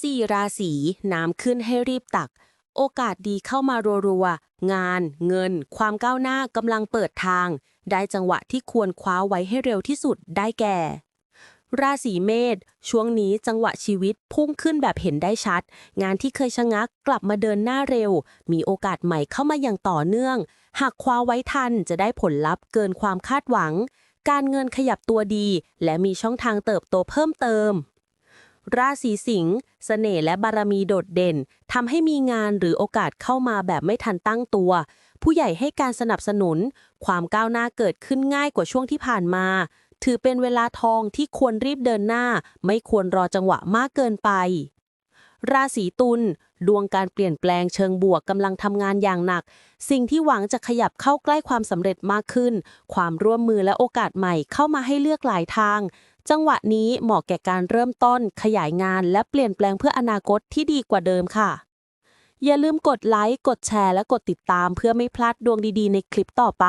สี่ราศีน้ำขึ้นให้รีบตัก โอกาสดีเข้ามารัวๆ งาน เงิน ความก้าวหน้ากำลังเปิดทาง ได้จังหวะที่ควรคว้าไว้ให้เร็วที่สุดได้แก่ ราศีเมษช่วงนี้จังหวะชีวิตพุ่งขึ้นแบบเห็นได้ชัด งานที่เคยชะงักกลับมาเดินหน้าเร็ว มีโอกาสใหม่เข้ามาอย่างต่อเนื่อง หากคว้าไว้ทันจะได้ผลลัพธ์เกินความคาดหวัง การเงินขยับตัวดี และมีช่องทางเติบโตเพิ่มเติม ราศีสิงห์เสน่ห์และบารมีโดดเด่นทำให้มีงานหรือโอกาสเข้ามาแบบไม่ทันตั้งตัว ผู้ใหญ่ให้การสนับสนุน ความก้าวหน้าเกิดขึ้นง่ายกว่าช่วงที่ผ่านมา ถือเป็นเวลาทองที่ควรรีบเดินหน้า ไม่ควรรอจังหวะมากเกินไป ราศีตุลดวงการเปลี่ยนแปลงเชิงบวกกำลังทำงานอย่างหนัก สิ่งที่หวังจะขยับเข้าใกล้ความสำเร็จมากขึ้น ความร่วมมือและโอกาสใหม่เข้ามาให้เลือกหลายทาง จังหวะนี้เหมาะแก่การเริ่มต้นขยายงานและเปลี่ยนแปลงเพื่ออนาคตที่ดีกว่าเดิมค่ะ อย่าลืมกดไลค์ กดแชร์ และกดติดตามเพื่อไม่พลาดดวงดีๆ ในคลิปต่อไป